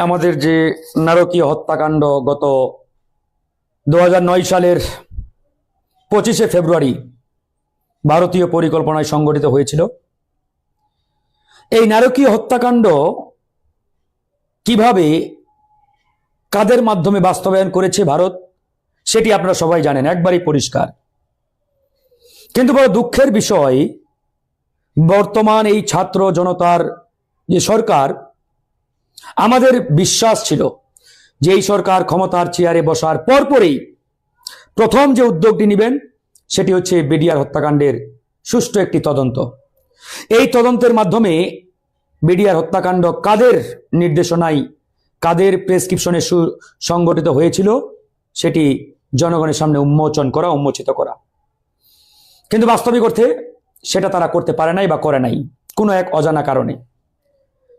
আমাদের যে নারকীয় হত্যাকাণ্ড গত দু হাজার নয় সালের পঁচিশে ফেব্রুয়ারি ভারতীয় পরিকল্পনায় সংগঠিত হয়েছিল। এই নারকীয় হত্যাকাণ্ড কীভাবে, কাদের মাধ্যমে বাস্তবায়ন করেছে ভারত, সেটি আপনারা সবাই জানেন, একবারই পরিষ্কার। কিন্তু বড় দুঃখের বিষয়, বর্তমান এই ছাত্র জনতার যে সরকার আমাদের বিশ্বাস ছিল যে এই সরকার ক্ষমতার চেয়ারে বসার পরপরই প্রথম যে উদ্যোগটি নেবেন, সেটি হচ্ছে বিডিআর হত্যাকাণ্ডের সুষ্ঠু একটি তদন্ত। এই তদন্তের মাধ্যমে বিডিআর হত্যাকাণ্ড কাদের নির্দেশনায়, কাদের প্রেসক্রিপশনে সংগঠিত হয়েছিল, সেটি জনগণের সামনে উন্মোচন করা, উন্মোচিত করা। কিন্তু বাস্তবিক অর্থে সেটা তারা করতে পারে নাই বা করে নাই, কোনো এক অজানা কারণে।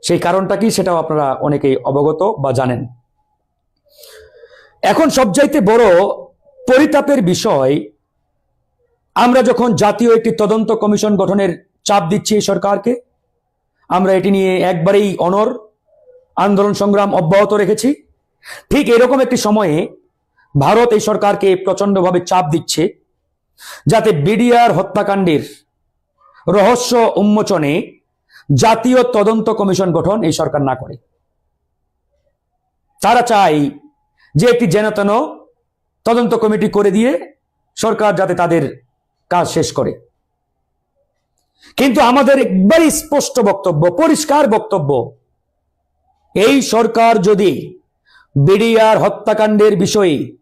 সেই কারণটা কি সেটাও আপনারা অনেকেই অবগত বা জানেন। এখন সবচাইতে বড় পরিতাপের বিষয়, আমরা যখন জাতীয় একটি তদন্ত কমিশন গঠনের চাপ দিচ্ছি এই সরকারকে, আমরা এটি নিয়ে একবারেই অনর, আন্দোলন সংগ্রাম অব্যাহত রেখেছি। ঠিক এরকম একটি সময়ে ভারত এই সরকারকে প্রচন্ডভাবে চাপ দিচ্ছে, যাতে বিডিআর হত্যাকাণ্ডের রহস্য উন্মোচনে জাতীয় তদন্ত কমিশন গঠন এই সরকার না করে। তারা চায় যে একটি যেনতেন তদন্ত কমিটি করে দিয়ে সরকার যাতে তাদের কাজ শেষ করে। কিন্তু আমাদের একবারই স্পষ্ট বক্তব্য, পরিষ্কার বক্তব্য, এই সরকার যদি বিডিআর হত্যাকাণ্ডের বিষয়ে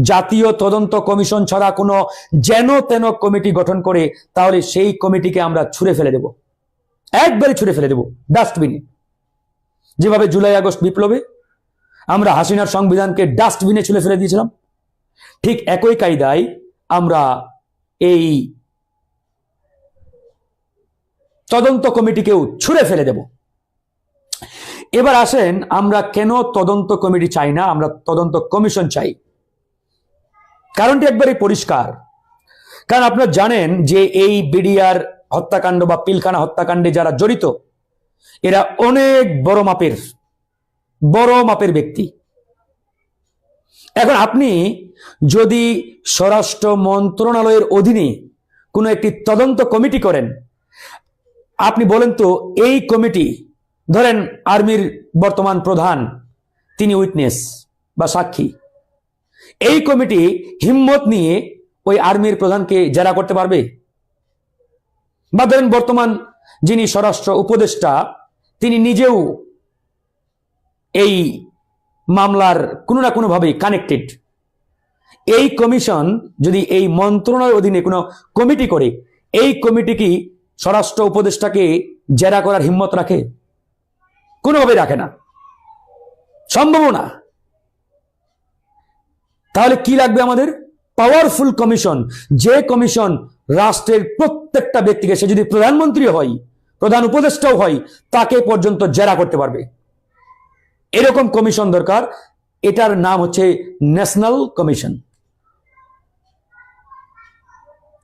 জাতীয় তদন্ত কমিশন ছাড়া কোনো যেন তেন কমিটি গঠন করে, তাহলে সেই কমিটিকে আমরা ছুঁড়ে ফেলে দেব। একবারে ছুঁড়ে ফেলে দেব ডাস্টবিনে যেভাবে জুলাই, আগস্ট বিপ্লবে আমরা হাসিনার সংবিধানকে ডাস্টবিনে ছুঁড়ে ফেলে দিয়েছিলাম, ঠিক একই কায়দায় আমরা এই তদন্ত কমিটিকেও ছুঁড়ে ফেলে দেব। এবার আসেন আমরা কেন তদন্ত কমিটি চাই না, আমরা তদন্ত কমিশন চাই। কারণটি একবারে পরিষ্কার। কারণ আপনারা জানেন যে এই বিডিআর হত্যাকাণ্ড বা পিলখানা হত্যাকাণ্ডে যারা জড়িত, এরা অনেক বড় মাপের বড় মাপের ব্যক্তি। এখন আপনি যদি স্বরাষ্ট্র মন্ত্রণালয়ের অধীনে কোনো একটি তদন্ত কমিটি করেন, আপনি বলেন তো এই কমিটি, ধরেন আর্মির বর্তমান প্রধান, তিনি উইটনেস বা সাক্ষী, এই কমিটি হিম্মত নিয়ে ওই আর্মির প্রধানকে জেরা করতে পারবে? বা ধরেন বর্তমান যিনি স্বরাষ্ট্র উপদেষ্টা, তিনি নিজেও এই মামলার কোনো না কোনোভাবে কানেক্টেড এই কমিশন যদি এই মন্ত্রণালয়ের অধীনে কোনো কমিটি করে, এই কমিটি কি স্বরাষ্ট্র উপদেষ্টাকে জেরা করার হিম্মত রাখে? কোনোভাবে রাখে না। সম্ভব না। তাহলে কি লাগবে আমাদের? Powerful commission. যে কমিশন রাষ্ট্রের প্রত্যেকটা ব্যক্তিকে, সে যদি প্রধানমন্ত্রী হয়, প্রধান উপদেষ্টাও হয়, তাকে পর্যন্ত জেরা করতে পারবে। এরকম কমিশন দরকার, এটার নাম হচ্ছে ন্যাশনাল কমিশন।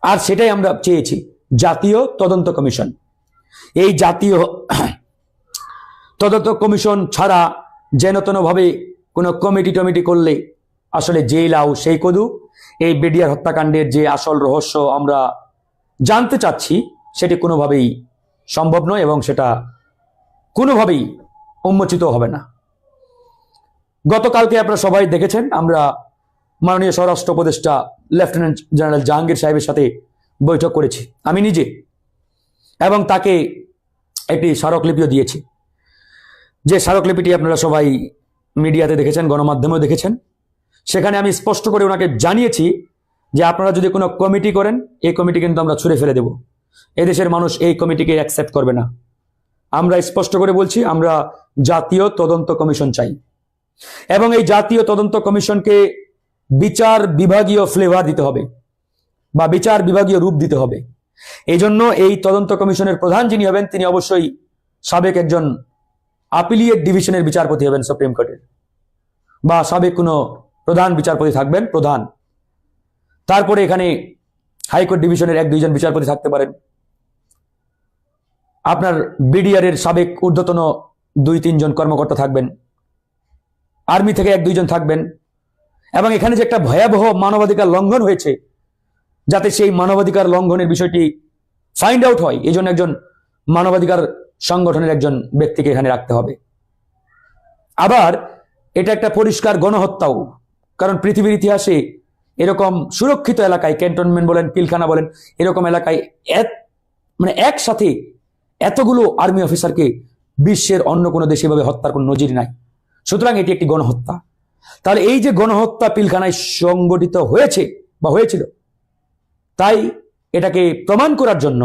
আর সেটাই আমরা চেয়েছি, জাতীয় তদন্ত কমিশন। এই জাতীয় তদন্ত কমিশন ছাড়া যেন ভাবে কোনো কমিটি টমিটি করলে আসলে যে লাউ সেই কদু। এই বিডিআর হত্যাকাণ্ডের যে আসল রহস্য আমরা জানতে চাচ্ছি, সেটি কোনোভাবেই সম্ভব নয় এবং সেটা কোনোভাবেই উন্মোচিত হবে না। গতকালকে আপনারা সবাই দেখেছেন, আমরা মাননীয় স্বরাষ্ট্র উপদেষ্টা লেফটেন্যান্ট জেনারেল জাহাঙ্গীর সাহেবের সাথে বৈঠক করেছি। আমি নিজে এবং তাকে একটি স্মারকলিপিও দিয়েছি। যে স্মারকলিপিটি আপনারা সবাই মিডিয়াতে দেখেছেন, গণমাধ্যমেও দেখেছেন। সেখানে আমি স্পষ্ট করে ওনাকে জানিয়েছি যে আপনারা যদি কোনো কমিটি করেন, এই কমিটি কিন্তু আমরা ছুঁড়ে ফেলে দেব। এদেশের মানুষ এই কমিটিকে অ্যাকসেপ্ট করবে না। আমরা স্পষ্ট করে বলছি, আমরা জাতীয় তদন্ত কমিশন চাই। এবং এই জাতীয় তদন্ত কমিশনকে বিচার বিভাগীয় ফ্লেভার দিতে হবে বা বিচার বিভাগীয় রূপ দিতে হবে। এই জন্য এই তদন্ত কমিশনের প্রধান যিনি হবেন, তিনি অবশ্যই সাবেক একজন আপিলিয়েট ডিভিশনের বিচারপতি হবেন সুপ্রিম কোর্টের। বা সাবেক কোনো প্রধান বিচারপতি থাকবেন, প্রধান। তারপরে এখানে হাইকোর্ট ডিভিশনের এক, দুইজন বিচারপতি থাকতে পারেন। আপনার বিডিআর এর সাবেক ঊর্ধ্বতন দুই, তিনজন কর্মকর্তা থাকবেন। আর্মি থেকে এক, দুইজন থাকবেন। এবং এখানে যে একটা ভয়াবহ মানবাধিকার লঙ্ঘন হয়েছে, যাতে সেই মানবাধিকার লঙ্ঘনের বিষয়টি ফাইন্ড আউট হয় এই জন্য একজন মানবাধিকার সংগঠনের একজন ব্যক্তিকে এখানে রাখতে হবে। আবার এটা একটা পরিষ্কার গণহত্যাও। কারণ পৃথিবীর ইতিহাসে এরকম সুরক্ষিত এলাকায়, ক্যান্টনমেন্ট বলেন, পিলখানা বলেন, এরকম এলাকায় এক মানে একসাথে এতগুলো আর্মি অফিসারকে বিশ্বের অন্য কোনো দেশে এভাবে হত্যার কোনো নজির নাই। সুতরাং এটি একটি গণহত্যা। তাহলে এই যে গণহত্যা পিলখানায় সংগঠিত হয়েছে বা হয়েছিল, তাই এটাকে প্রমাণ করার জন্য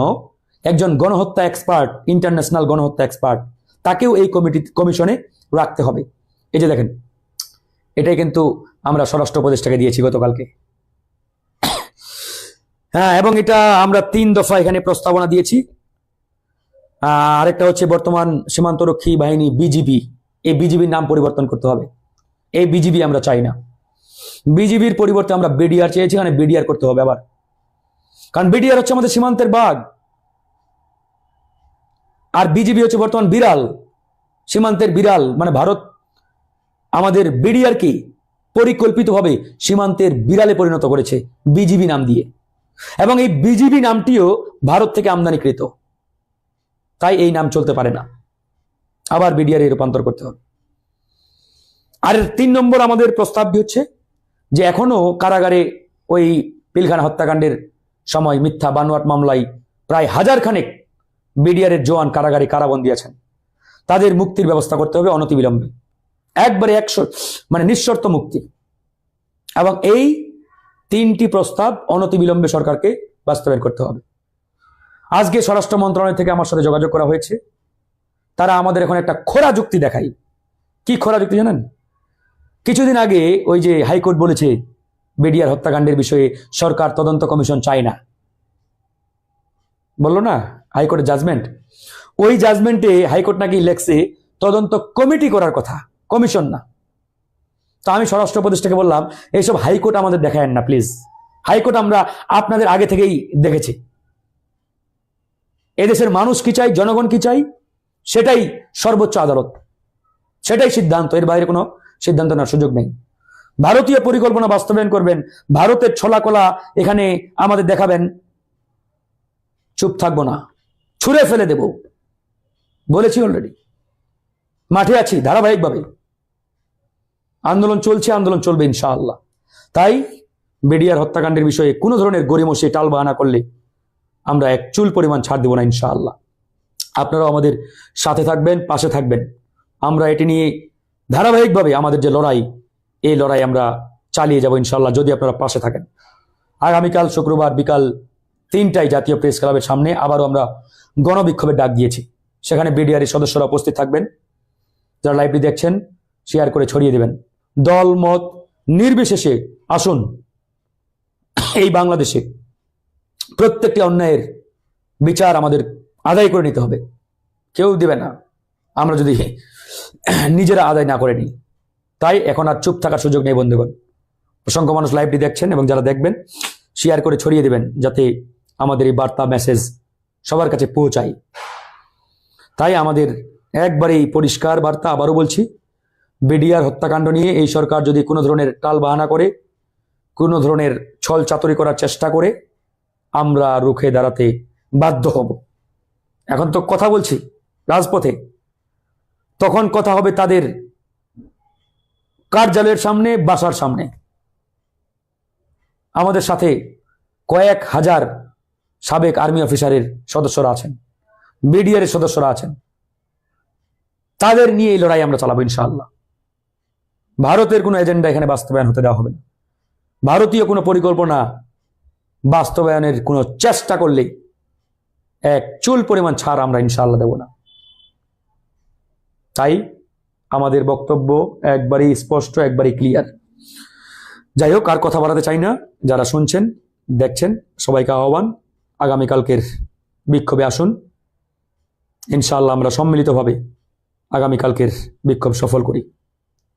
একজন গণহত্যা এক্সপার্ট, ইন্টারন্যাশনাল গণহত্যা এক্সপার্ট, তাকেও এই কমিটি, কমিশনে রাখতে হবে। এই যে দেখেন এটাই কিন্তু আমরা স্বরাষ্ট্র উপদেষ্টাকে দিয়েছি গতকালকে। হ্যাঁ এবং এটা আমরা তিন দফা এখানে প্রস্তাবনা দিয়েছি। আরেকটা হচ্ছে বর্তমান সীমান্তরক্ষী বাহিনী বিজিবি এই বিজিবির নাম পরিবর্তন করতে হবে। এই বিজিবি আমরা চাই না। বিজিবির পরিবর্তে আমরা বিডিআর চেয়েছি মানে বিডিআর করতে হবে আবার। কারণ বিডিআর হচ্ছে আমাদের সীমান্তের বাঘ। আর বিজিবি হচ্ছে বর্তমান বিড়াল। সীমান্তের বিড়াল মানে ভারত আমাদের বিডিআরকে পরিকল্পিতভাবে সীমান্তের বিড়ালে পরিণত করেছে বিজিবি নাম দিয়ে। এবং এই বিজিবি নামটিও ভারত থেকে আমদানিকৃত। তাই এই নাম চলতে পারে না। আবার বিডিআর রূপান্তর করতে হবে। আর তিন নম্বর আমাদের প্রস্তাবটি হচ্ছে যে এখনও কারাগারে ওই পিলখানা হত্যাকাণ্ডের সময় মিথ্যা বানোয়াট মামলায় প্রায় হাজার খানেক বিডিআরের জওয়ান কারাগারে কারাবন্দী আছেন। তাদের মুক্তির ব্যবস্থা করতে হবে অনতিবিলম্বে। একবারে একশো মানে নিঃশর্ত মুক্তি। এবং এই তিনটি প্রস্তাব অনতিবিলম্বে সরকারকে বাস্তবায়ন করতে হবে। আজকে স্বরাষ্ট্র মন্ত্রণালয় থেকে আমার সাথে যোগাযোগ করা হয়েছে। তারা আমাদের এখন একটা খোরা যুক্তি দেখায়। কি খোরা যুক্তি জানেন? কিছুদিন আগে ওই যে হাইকোর্ট বলেছে, বেডিয়ার হত্যাকাণ্ডের বিষয়ে সরকার তদন্ত কমিশন চায় না। বলল না? হাইকোর্টের জাজমেন্ট ওই জাজমেন্টে হাইকোর্ট নাকি লেখছে, তদন্ত কমিটি করার কথা। কমিশন না। তো আমি স্বরাষ্ট্র উপদেষ্টাকে বললাম, এইসব হাইকোর্ট আমাদের দেখায়েন না, প্লিজ। হাইকোর্ট আমরা আপনাদের আগে থেকেই দেখেছি। এদেশের মানুষ কি চাই জনগণ কি চাই সেটাই সর্বোচ্চ আদালত। সেটাই সিদ্ধান্ত। এর বাইরে কোনো সিদ্ধান্ত নেওয়ার সুযোগ নেই। ভারতীয় পরিকল্পনা বাস্তবায়ন করবেন। ভারতের ছলাকলা এখানে আমাদের দেখাবেন। চুপ থাকব না। ছুঁড়ে ফেলে দেব। বলেছি অলরেডি মাঠে আছি, ধারাবাহিকভাবে। আন্দোলন চলছে, আন্দোলন চলবে ইনশাআল্লাহ। তাই বেডিয়ার হত্যাকাণ্ডের বিষয়ে কোনো ধরনের গরিমসি টাল বাহানা করলে আমরা এক চুল পরিমাণ ছাড় দেব না ইনশাআল্লাহ। আপনারাও আমাদের সাথে থাকবেন, পাশে থাকবেন। আমরা এটি নিয়ে ধারাবাহিকভাবে আমাদের যে লড়াই, এই লড়াই আমরা চালিয়ে যাব ইনশাআল্লাহ, যদি আপনারা পাশে থাকেন। আগামীকাল শুক্রবার বিকাল তিনটায় জাতীয় প্রেস ক্লাবের সামনে আবারও আমরা গণবিক্ষোভের ডাক দিয়েছি। সেখানে বিডিআর সদস্যরা উপস্থিত থাকবেন। যারা লাইভটি দেখছেন শেয়ার করে ছড়িয়ে দেবেন। দল মত নির্বিশেষে আসুন এই বাংলাদেশে প্রত্যেকটি অন্যায়ের বিচার আমাদের আদায় করে নিতে হবে। কেউ দেবে না। আমরা যদি নিজেরা আদায় না করে নিই। তাই এখন আর চুপ থাকার সুযোগ নেই বন্ধুগণ। অসংখ্য মানুষ লাইভটি দেখছেন এবং যারা দেখবেন শেয়ার করে ছড়িয়ে দেবেন যাতে আমাদের এই বার্তা মেসেজ সবার কাছে পৌঁছায়। তাই আমাদের একবারেই পরিষ্কার বার্তা আবারও বলছি বিডিআর হত্যাকাণ্ড নিয়ে এই সরকার যদি কোনো ধরনের টাল বাহানা করে, কোনো ধরনের ছল চাতুরি করার চেষ্টা করে, আমরা রুখে দাঁড়াতে বাধ্য হব। এখন তো কথা বলছি রাজপথে। তখন কথা হবে তাদের কার্যালয়ের সামনে, বাসার সামনে। আমাদের সাথে কয়েক হাজার সাবেক আর্মি অফিসারের সদস্যরা আছেন বিডিআর সদস্যরা আছেন। তাদের নিয়ে এই লড়াই আমরা চালাবো ইনশাআল্লাহ। ভারতের কোনো এজেন্ডা এখানে বাস্তবায়ন হতে দেওয়া হবে না। ভারতীয় কোনো পরিকল্পনা বাস্তবায়নের কোনো চেষ্টা করলেই এক চুল পরিমাণ ছাড় আমরা ইনশাআল্লাহ দেব না। তাই আমাদের বক্তব্য একবারই স্পষ্ট, একবারই ক্লিয়ার যাই হোক, আর কথা বাড়াতে চাই না। যারা শুনছেন, দেখছেন, সবাইকে আহ্বান, আগামীকালকের বিক্ষোভে আসুন। ইনশাআল্লাহ আমরা সম্মিলিতভাবে আগামীকালকের বিক্ষোভ সফল করি।